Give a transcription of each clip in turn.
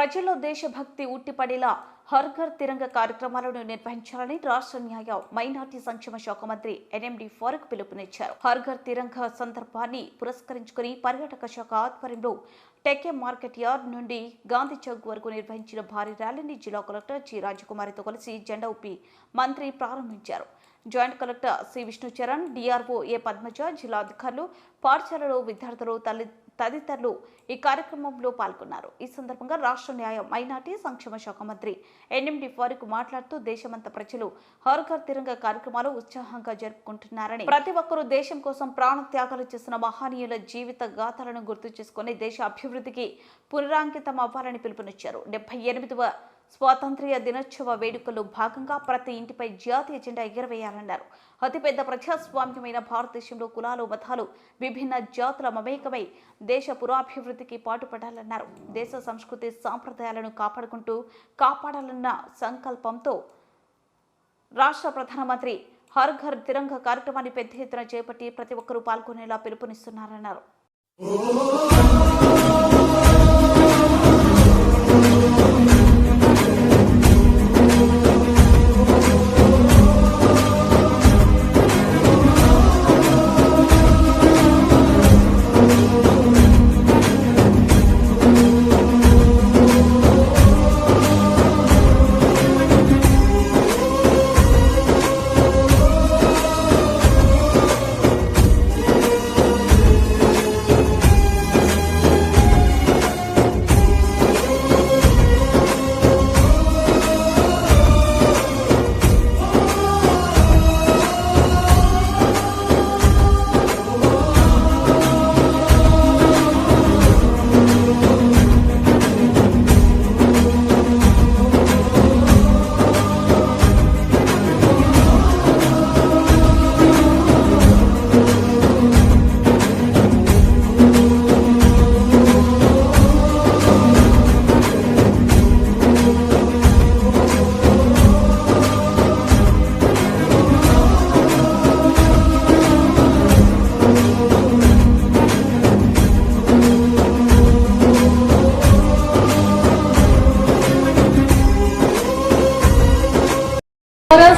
ప్రజల్లో దేశభక్తి ఉట్టిపడేలా హర్ ఘర్ తిరంగ కార్యక్రమాలను నిర్వహించాలని రాష్ట్ర న్యాయ మైనార్టీ సంక్షేమ శాఖ మంత్రి ఎన్ఎండి ఫారూక్ పిలుపునిచ్చారు. హర్ ఘర్ తిరంగ సందర్భాన్ని పురస్కరించుకుని పర్యాటక శాఖ ఆధ్వర్యంలో టెకే మార్కెట్ యార్డ్ నుండి గాంధీ చౌక్ వరకు నిర్వహించిన భారీ ర్యాలీని జిల్లా కలెక్టర్ జి రాజకుమారితో కలిసి జెండా ఊపి మంత్రి ప్రారంభించారు. Joint collector C Vishnucharan DRO A Padmaja జిల్లా అధికారులు పాఠశాలలో విద్యార్థులు తల్లి తదితరులు ఈ కార్యక్రమంలో పాల్గొన్నారు. ఈ సందర్భంగా రాష్ట్ర న్యాయ మైనార్టీ సంక్షేమ శాఖ మంత్రి ఎన్ఎండి ఫారూక్ మాట్లాడుతూ దేశమంతా ప్రజలు హర్ ఘర్ తిరంగ కార్యక్రమాలు ఉత్సాహంగా జరుపుకుంటున్నారని ప్రతి ఒక్కరూ దేశం కోసం ప్రాణ త్యాగాలు చేసిన మహనీయుల జీవిత గాథలను గుర్తు చేసుకుని దేశ అభివృద్ధికి పునరాంకితం అవ్వాలని పిలుపునిచ్చారు. డెబ్బై ఎనిమిదవ స్వాతంత్ర్య దినోత్సవ వేడుకల్లో భాగంగా ప్రతి ఇంటిపై జాతీయ జెండా ఎగురవేయాలన్నారు. అతిపెద్ద ప్రజాస్వామ్యమైన భారతదేశంలో కులాలు మతాలు విభిన్న జాతుల మమేకమై దేశ పురాభివృద్ధికి పాటుపడాలన్నారు. దేశ సంస్కృతి సాంప్రదాయాలను కాపాడుకుంటూ కాపాడాలన్న సంకల్పంతో రాష్ట్ర ప్రధానమంత్రి హర్ ఘర్ తిరంగ కార్యక్రమాన్ని పెద్ద ఎత్తున చేపట్టి ప్రతి ఒక్కరూ పాల్గొనేలా పిలుపునిస్తున్నారన్నారు.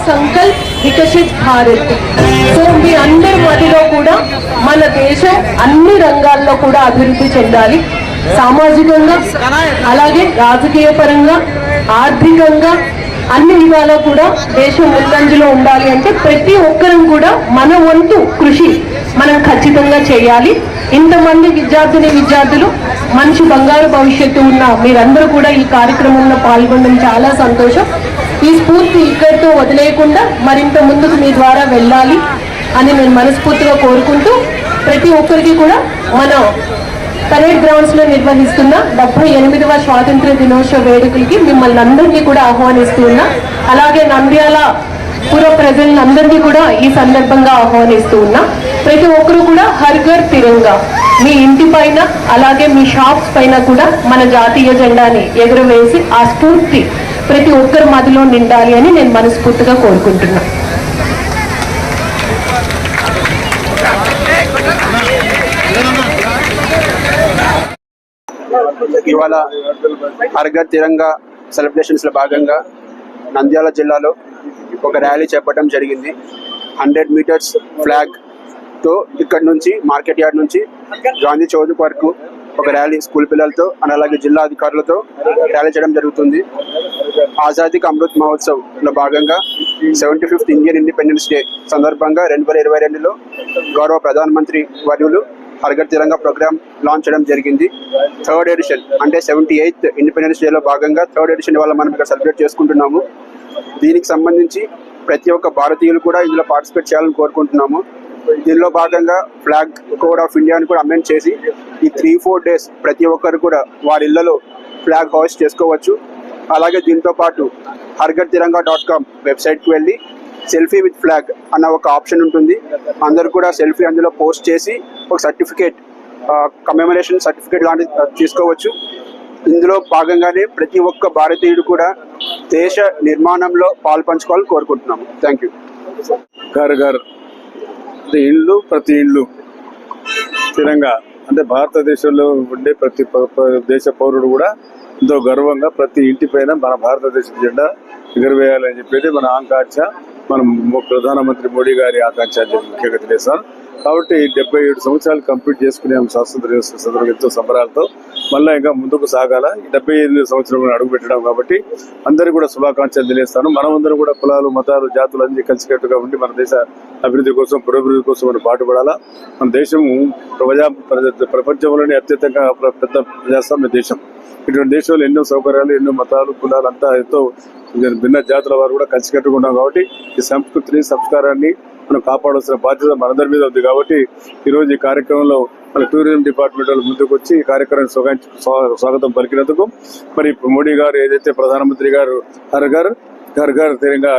సంకల్ప్ వికసిత్ భారత్. సో మీ అందరి మదిలో కూడా మన దేశం అన్ని రంగాల్లో కూడా అభివృద్ధి చెందాలి. సామాజికంగా అలాగే రాజకీయ పరంగా ఆర్థికంగా అన్ని ఇవాళ కూడా దేశం ముందంజలో ఉండాలి అంటే ప్రతి ఒక్కరం కూడా మన వంతు కృషి మనం ఖచ్చితంగా చేయాలి. ఇంతమంది విద్యార్థిని విద్యార్థులు మంచి బంగారు భవిష్యత్తు ఉన్న మీరందరూ కూడా ఈ కార్యక్రమంలో పాల్గొనడం చాలా సంతోషం. ఈ స్ఫూర్తి ఇక్కడితో వదిలేయకుండా మరింత ముందుకు మీ ద్వారా వెళ్ళాలి అని నేను మనస్ఫూర్తిగా కోరుకుంటూ ప్రతి ఒక్కరికి కూడా మన పరేడ్ గ్రౌండ్స్లో నిర్వహిస్తున్న డెబ్బై ఎనిమిదవ స్వాతంత్ర దినోత్సవ వేడుకలకి మిమ్మల్ని అందరినీ కూడా ఆహ్వానిస్తూ ఉన్నా. అలాగే నంద్యాల పుర ప్రజలందరినీ కూడా ఈ సందర్భంగా ఆహ్వానిస్తూ ఉన్నా. ప్రతి ఒక్కరూ కూడా హర్ఘర్ తిరంగా మీ ఇంటి పైన అలాగే మీ షాప్స్ పైన కూడా మన జాతీయ జెండాని ఎగురవేసి ఆ స్ఫూర్తి ప్రతి ఒక్కరి మదిలో నిండాలి అని నేను మనస్ఫూర్తిగా కోరుకుంటున్నా. ఇవాళ హర్ఘర్ తిరంగా సెలబ్రేషన్స్లో భాగంగా నంద్యాల జిల్లాలో ఒక ర్యాలీ చేపట్టడం జరిగింది. హండ్రెడ్ మీటర్స్ ఫ్లాగ్తో ఇక్కడ నుంచి మార్కెట్ యార్డ్ నుంచి గాంధీ చౌక్ వరకు ఒక ర్యాలీ స్కూల్ పిల్లలతో అండ్ అలాగే జిల్లా అధికారులతో ర్యాలీ చేయడం జరుగుతుంది. ఆజాదీకి అమృత్ మహోత్సవ్లో భాగంగా seventy fifth Indian independence day సందర్భంగా రెండు వేల ఇరవై రెండులో గౌరవ ప్రధానమంత్రి వర్యులు హర్ఘర్ తిరంగా ప్రోగ్రామ్ లాంచ్ చేయడం జరిగింది. థర్డ్ ఎడిషన్ అంటే సెవెంటీ ఎయిత్ ఇండిపెండెన్స్ డేలో భాగంగా థర్డ్ ఎడిషన్ వల్ల మనం ఇక్కడ సెలబ్రేట్ చేసుకుంటున్నాము. దీనికి సంబంధించి ప్రతి ఒక్క భారతీయులు కూడా ఇందులో పార్టిసిపేట్ చేయాలని కోరుకుంటున్నాము. దీనిలో భాగంగా ఫ్లాగ్ కోడ్ ఆఫ్ ఇండియాని కూడా అమెండ్ చేసి ఈ త్రీ ఫోర్ డేస్ ప్రతి ఒక్కరు కూడా వారి ఇళ్ళలో ఫ్లాగ్ హోస్ట్ చేసుకోవచ్చు. అలాగే దీంతో పాటు హర్ఘర్ తిరంగా డాట్ కామ్ వెబ్సైట్కి వెళ్ళి సెల్ఫీ విత్ ఫ్లాగ్ అన్న ఒక ఆప్షన్ ఉంటుంది. అందరు కూడా సెల్ఫీ అందులో పోస్ట్ చేసి ఒక సర్టిఫికేట్ కమెమరేషన్ సర్టిఫికేట్ లాంటిది తీసుకోవచ్చు. ఇందులో భాగంగానే ప్రతి ఒక్క భారతీయుడు కూడా దేశ నిర్మాణంలో పాల్పంచుకోవాలని కోరుకుంటున్నాము. Thank you. గారు గారు ప్రతి ఇల్లు ప్రతి ఇల్లు తిరంగా అంటే భారతదేశంలో ఉండే ప్రతి ప- దేశ పౌరుడు కూడా ఎంతో గర్వంగా ప్రతి ఇంటి పైన మన భారతదేశ జెండా ఎగురవేయాలని చెప్పేది మన ఆకాంక్ష. మన ప్రధానమంత్రి మోడీ గారి ఆకాంక్ష అని చెప్పి ముఖ్యంగా తెలియజేస్తాను. కాబట్టి డెబ్బై ఏడు సంవత్సరాలు కంప్లీట్ చేసుకునే స్వాతంత్ర దినోత్సవ సందర్భంగా ఎంతో సంబరాలతో మళ్ళీ ఇంకా ముందుకు సాగాల. డెబ్బై ఎనిమిది సంవత్సరంలో అడుగు పెట్టడం కాబట్టి అందరికీ కూడా శుభాకాంక్షలు తెలియస్తాను మనమందరం కూడా కులాలు మతాలు జాతులు అన్ని కలిసికట్టుగా ఉండి మన దేశ అభివృద్ధి కోసం పురోభివృద్ధి కోసం మనం పాటుపడాలా. మన దేశం ప్రజా ప్రపంచంలోనే అత్యంతంగా పెద్ద ప్రజాస్వామ్య దేశం. ఇటువంటి దేశంలో ఎన్నో సౌకర్యాలు ఎన్నో మతాలు కులాలు అంతా ఎంతో భిన్న జాతుల వారు కూడా కలిసికట్టుగా కాబట్టి ఈ సంస్కృతిని సంస్కారాన్ని మనం కాపాడాల్సిన బాధ్యత మనందరి మీద ఉంది కాబట్టి ఈరోజు ఈ కార్యక్రమంలో మన టూరిజం డిపార్ట్మెంట్ వాళ్ళు ముందుకు వచ్చి ఈ కార్యక్రమం స్వాగ- స్వాగతం పలికినందుకు. మరి మోడీ గారు ఏదైతే ప్రధానమంత్రి గారు హర్ ఘర్ ఘర్ ఘర్ తీరంగా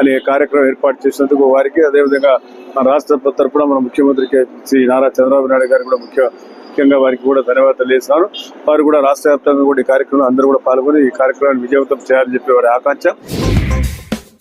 అనే కార్యక్రమం ఏర్పాటు చేసినందుకు వారికి అదేవిధంగా మన రాష్ట్ర తరఫున మన ముఖ్యమంత్రి శ్రీ నారా చంద్రబాబు నాయుడు గారు కూడా ముఖ్య ముఖ్యంగా వారికి కూడా ధన్యవాదాలు తెలియజేస్తున్నారు వారు కూడా రాష్ట్ర వ్యాప్తంగా కూడా ఈ కార్యక్రమంలో అందరూ కూడా పాల్గొని ఈ కార్యక్రమాన్ని విజయవంతం చేయాలని చెప్పి వారి ఆకాంక్ష.